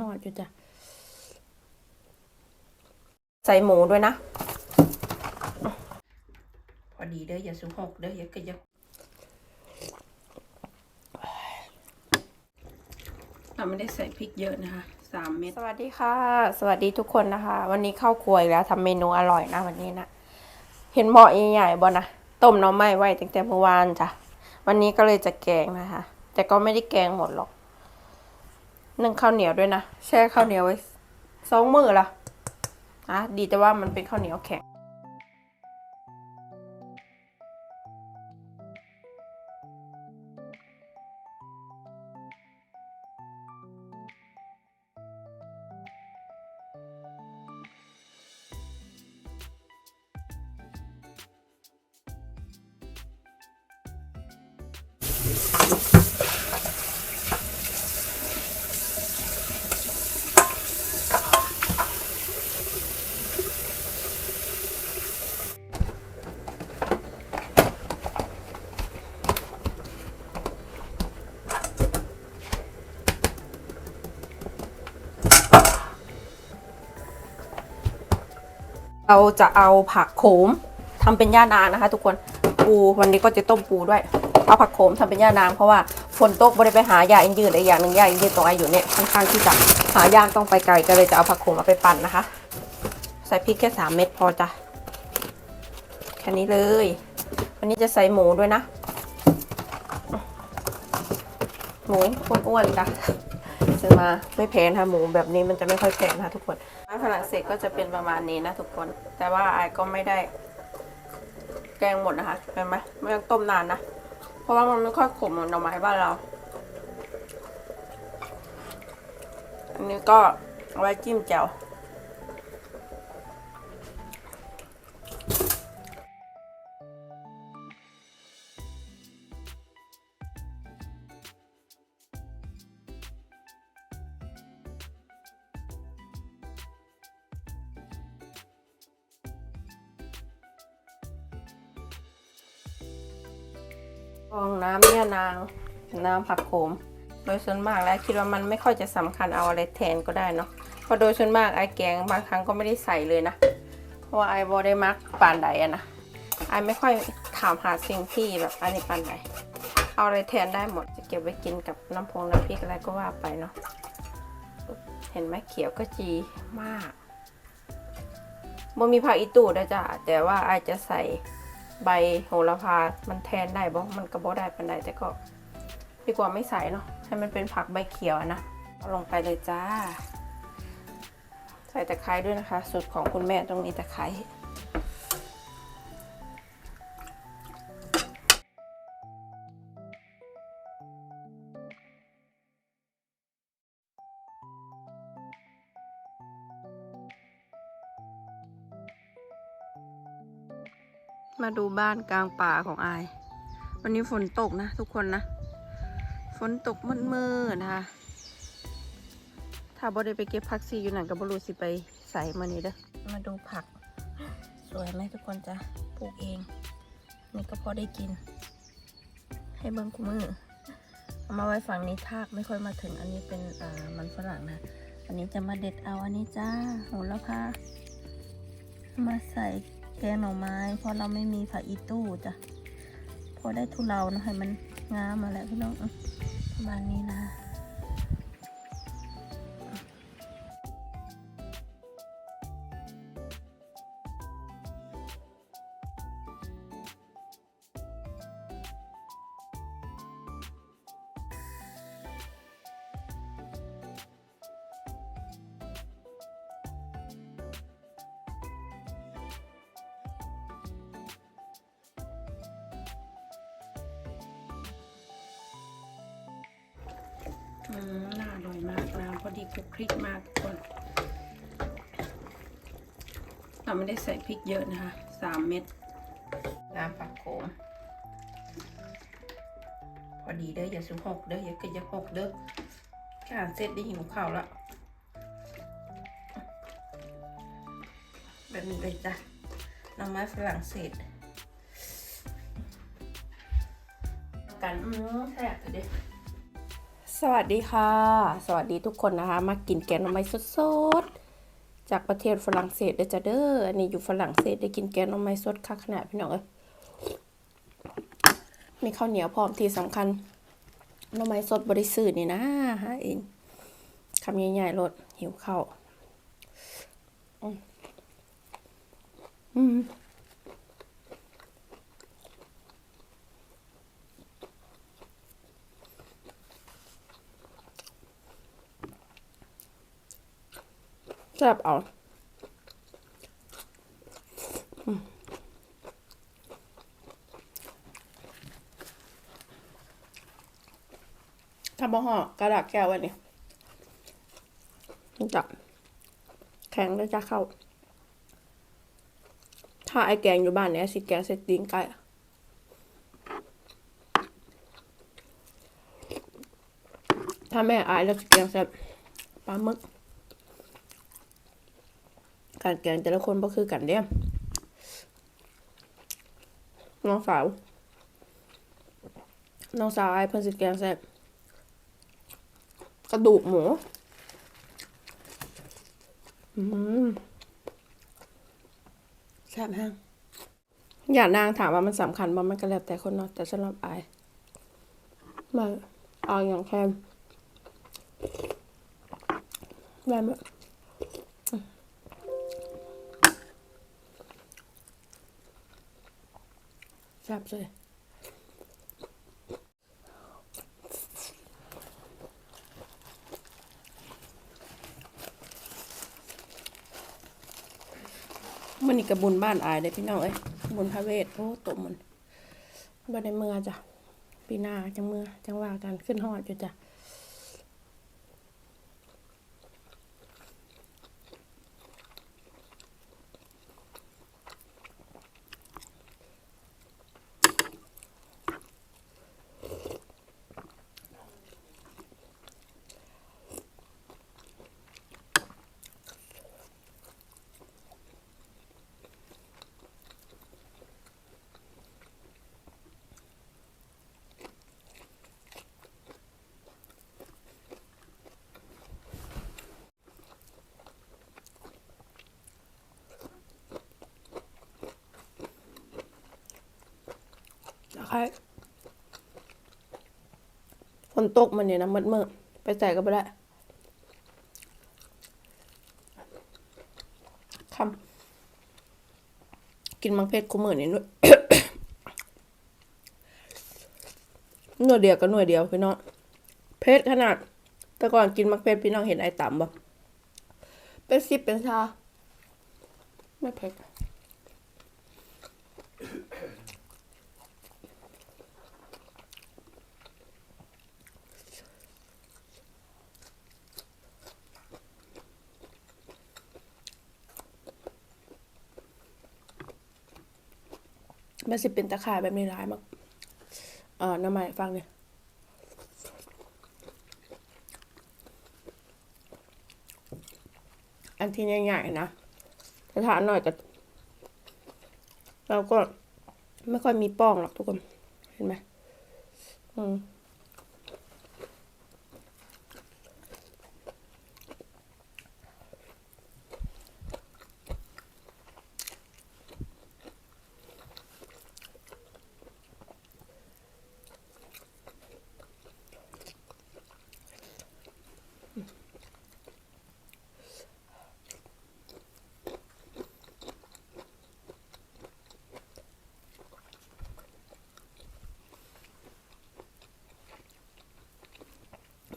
ทอดอยู่จ้ะ ใส่หมูด้วยนะ พอดีเด้ออย่าสุกหกเด้ออย่ากระยกเราไม่ได้ใส่พริกเยอะนะคะสามเม็ดสวัสดีค่ะ สวัสดีทุกคนนะคะ วันนี้เข้าครัวอีกแล้วทำเมนูอร่อยนะวันนี้นะเห็นเหมาะใหญ่ๆบ่นะต้มหน้ำไม้ไว้ตั้งแต่เมื่อวานจ้ะวันนี้ก็เลยจะแกงนะคะ แต่ก็ไม่ได้แกงหมดหรอก นึ่งข้าวเหนียวด้วยนะ แช่ข้าวเหนียวไว้สองมือละอะดีแต่ว่ามันเป็นข้าวเหนียวแข็ง เราจะเอาผักโขมทำเป็นย่านางนะคะ ทุกคนปูวันนี้ก็จะต้มปูด้วย เอาผักโขมทำเป็นย่านางเพราะว่าฝนตกไม่ได้ไปหายาอินยืนอีกอย่างหนึ่งยาอินยืนตรงไออยู่เนี่ยค่อนข้างที่จะหายากต้องไปไกลก็เลยจะเอาผักโขมมาไปปั่นนะคะ ใส่พริกแค่สามเม็ดพอจ้ะแค่นี้เลย วันนี้จะใส่หมูด้วยนะ หมูอ้วนๆจ้ะ ซื้อมาไม่แพงค่ะหมูแบบนี้มันจะไม่ค่อยแพงนะคะทุกคนร้านฝรั่งเศสก็จะเป็นประมาณนี้นะทุกคน แต่ว่าไอ้ก็ไม่ได้ แกงหมดนะคะเห็นไหมไม่ต้องต้มนานนะเพราะว่ามันไม่ค่อยขมเหมือนหน่อไม้บ้านเรา อันนี้ก็เอาไว้จิ้มแจ่ว ฟองน้ำเนี่ยนางน้ำผักโขม โดยส่วนมากแล้วคิดว่ามันไม่ค่อยจะสำคัญเอาอะไรแทนก็ได้เนาะเพราะโดยส่วนมากไอแกงบางครั้งก็ไม่ได้ใส่เลยนะเพราะว่าไอบอได้มักปานใดอะนะไอไม่ค่อยถามหาสิ่งที่แบบอันนี้ปานใดเอาอะไรแทนได้หมดจะเก็บไว้กินกับน้ำพงน้ำพริกอะไรก็ว่าไปเนาะเห็นไหมเขียวก็จีมากบ่มีผักอีตูด้วยจ้ะแต่ว่าไอจะใส่ ใบโหระพา มันแทนได้บ่มันก็บ่ได้ปันใดแต่ก็ดีกว่าไม่ใส่เนาะ ให้มันเป็นผักใบเขียวนะเอาลงไปเลยจ้า ใส่ตะไคร้ด้วยนะคะ สูตรของคุณแม่ต้องมีตะไคร้ มาดูบ้านกลางป่าของอาย วันนี้ฝนตกนะทุกคนนะ ฝนตกมืดๆนะคะ ถ้าบ่ได้ไปเก็บผักซีอยู่หนังกับบรูสิไปใส่มานี่เด้อ มาดูผัก สวยไหมทุกคนจะปลูกเอง นี่ก็พอได้กิน ให้เบิ้งคุมือเอามาไว้ฝั่งนี้ทากไม่ค่อยมาถึง อันนี้เป็นอ่ามันฝรั่งนะ อันนี้จะมาเด็ดเอาอันนี้จ้าโหระพา มาใส่ แกงหน่อไม้ เพราะเราไม่มีผักอีตู้จ้ะพอได้ทุเลานะให้มันงามมาแล้วพี่น้องประมาณนี้นะ น่าอร่อยมากนะพอดีคลุกคลิกมากทุกคนเราไม่ได้ใส่พริกเยอะนะคะสามเม็ดน้ำผักโขมพอดีเด้ออย่าสุกหกเด้ออย่ากระยาหกเด้อแค่อ่านเสร็จได้หิวข้าวแล้วแบบนี้เลยจ้ะหน้ำไม้ฝรั่งเศสกันอืมแซ่บเด็ด สวัสดีค่ะ สวัสดีทุกคนนะคะ มากินแกงหน่อไม้สดๆ จากประเทศฝรั่งเศสเด้อจ้าเด้อ อันนี้อยู่ฝรั่งเศสได้กินแกงหน่อไม้สดค่ะขนาดพี่น้องเอ้ยมีข้าวเหนียวพร้อมที่สำคัญหน่อไม้สดบริสุทธิ์นี่นะหาเองคำใหญ่ๆรดหิวข้าวอืม ซ่บเอาอืมทำบ่ห่อกระดาษแก้วไว้นี่มันจับแข็งแล้วจะเข้า ถ้าไอแกงอยู่บ้านเนี้ยสิแกงเสร็จตีนไก่อะถ้าแม่อายแล้วสิแกงเสร็จปลาหมึก การแกงแต่ละคนก็คือกันเด้น้องสาว น้องสาวไอ้เพิ่นสิแกงแซ่บกระดูกหมู อืมแซ่บแฮงอย่านางถามว่ามันสำคัญบ่มันก็แล้วแต่คนเนาะแต่สำหรับไอ้มาเอาอย่างแค่แบบ แซ่บเลยมันนี่กับบุญบ้านอายเลยพี่น้องเอ้ยบุญพระเวทโอ้ตมมันบ้านในเมื่อจ้ะปีหน้าจังเมื่อจังว่ากันขึ้นหอดอยู่จ้ะ นะคะฝนตกมันเนี่ยนะมืดมืดไปใส่ก็ไม่ได้คำกินมังเพชรคู่มือนี่ด้วยหน่วยเดียวกับหน่วยเดียวพี่น้องเพชรขนาด แต่ก่อนกินมักเพชรพี่น้องเห็นไอ้ต่ำบ่เป็นสิบเป็นชา ไม่เผ็ด มันสิเป็นตะข่ายแบบนี้ร้ายมากเอ่อน้ำใหม่ฟังเนี่ยอันที่ใหญ่ๆนะกระทานหน่อยก็เราก็ไม่ค่อยมีป้องหรอกทุกคน เห็นไหมอืม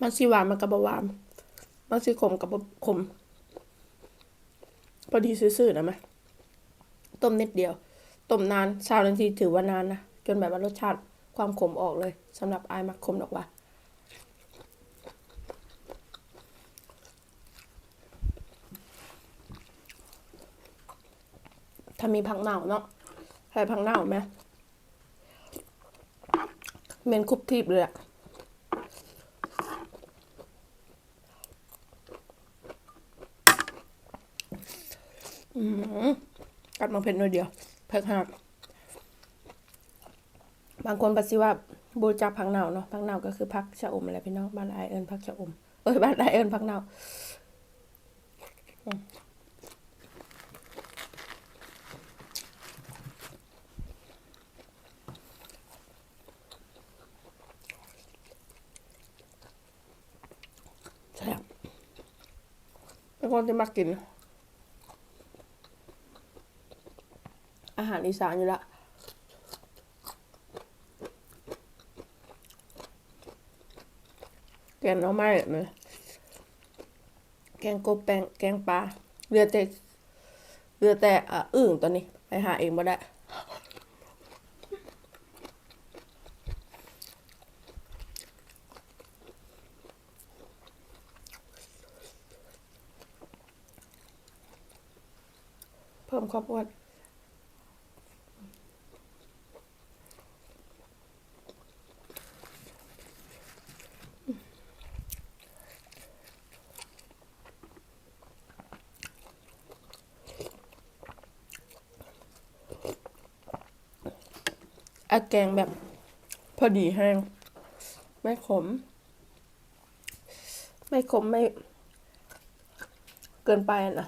มันสิหวานมันกับบหวานมันสิขมกับบขมพอดีซื่อๆนะไหมต้มนิดเดียว ต้มนานชาวนาทีถือว่านานนะ จนแบบว่ารสชาติความขมออกเลยสำหรับไอมักขมดอกว่าถ้ามีผักเน่าเนาะใส่ผักเน่าไหมเมนคุบทีบเลยอะ กัดมาเผ็ดหน่อยเดียว เผ็ดขนาดบางคนปฏิว่าบูจับผักเน่าเนาะผักเน่าก็คือผักชะอมอะไรพี่น้องบ้านไอเอิญผักชะอมเอ้ยบ้านไอเอิญผักเน่าแซ่บเป็นคนที่มักกิน อา หารอีสานอยู่ละแกงน้อไม้เลยแกงกแปงแกงปลาเรือแต่เรือแต่อะอึ่งตอนนี้ ไปหาเองมาได้เพิ่มความอ้วนอา แกงแบบพอดีแห้ง ไม่ขม ไม่ขมไม่ เกินไปอะนะ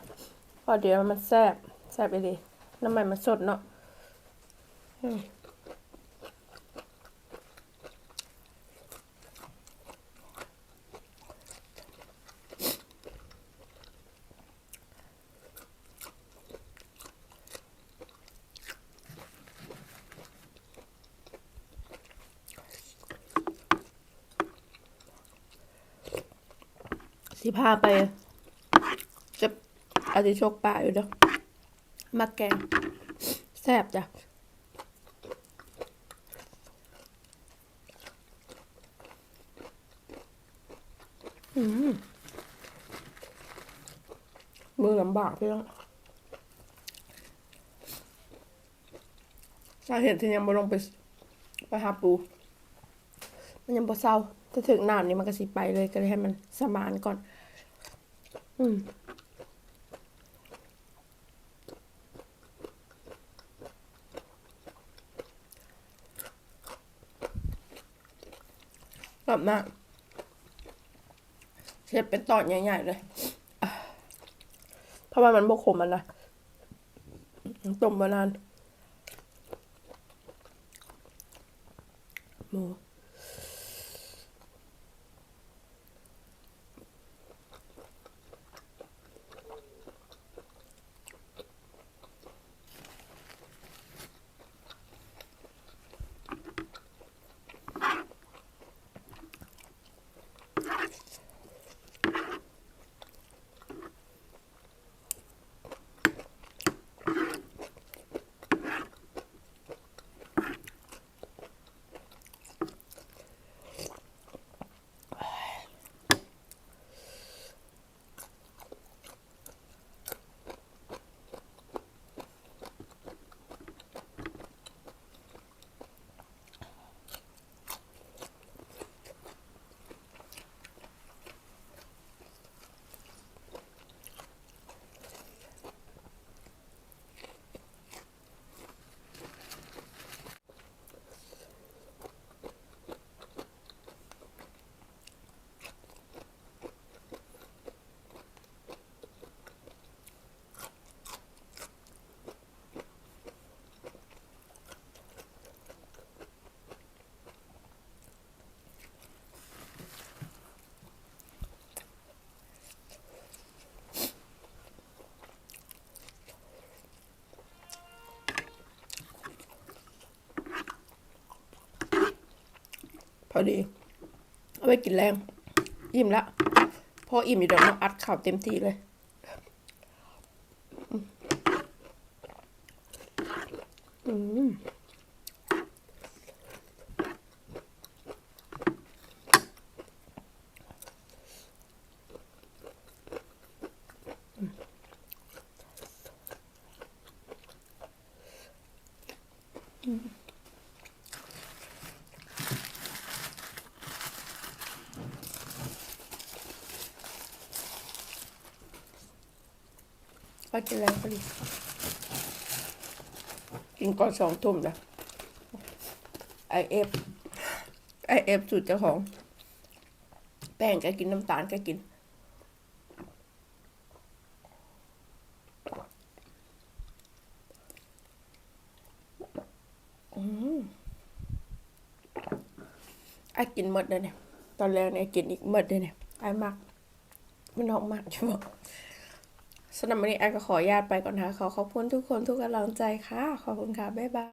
พอเดี๋ยวมันแซบแซบไปดี น้ำมันมันสดเนาะ สิพาไป จะอาจจะโชคป่าอยู่เด้อมาแกงแซ่บจ้ะอืมมือลำบากพี่น้องสาเหตุที่ยังบ่ลงไป ไปหาปู มันยังบ่เศร้าถ้าถึงน้ำนี่มันก็สิไปเลยก็เลยให้มันสมานก่อน อืมรอบหน้าเชฟเป็นตอนใหญ่ๆเลยเพราะว่ามันบกขมมันนะต้มมานานหมู พอดี เอาไปกินแรง อิ่มละ พออิ่มอยู่เดี๋ยวมาอัดข่าวเต็มที่เลย อืม ไปกินแรงพอดีกินก่อนสองทุ่มนะไอเอฟไอเอฟสูตรเจ้าของ แป้งก็กินน้ำตาลก็กิน อืมไอกินหมดเลยเนี่ย ตอนแรกเนี่ยกินอีกหมดเลยเนี่ยไอมักมันออกมากใช่ไหม สำหรับวันนี้แอก็ขอญาตไปก่อนนะคะขอขอบคุณทุกคนทุกกำลังใจค่ะ ขอบคุณค่ะ บ๊ายบาย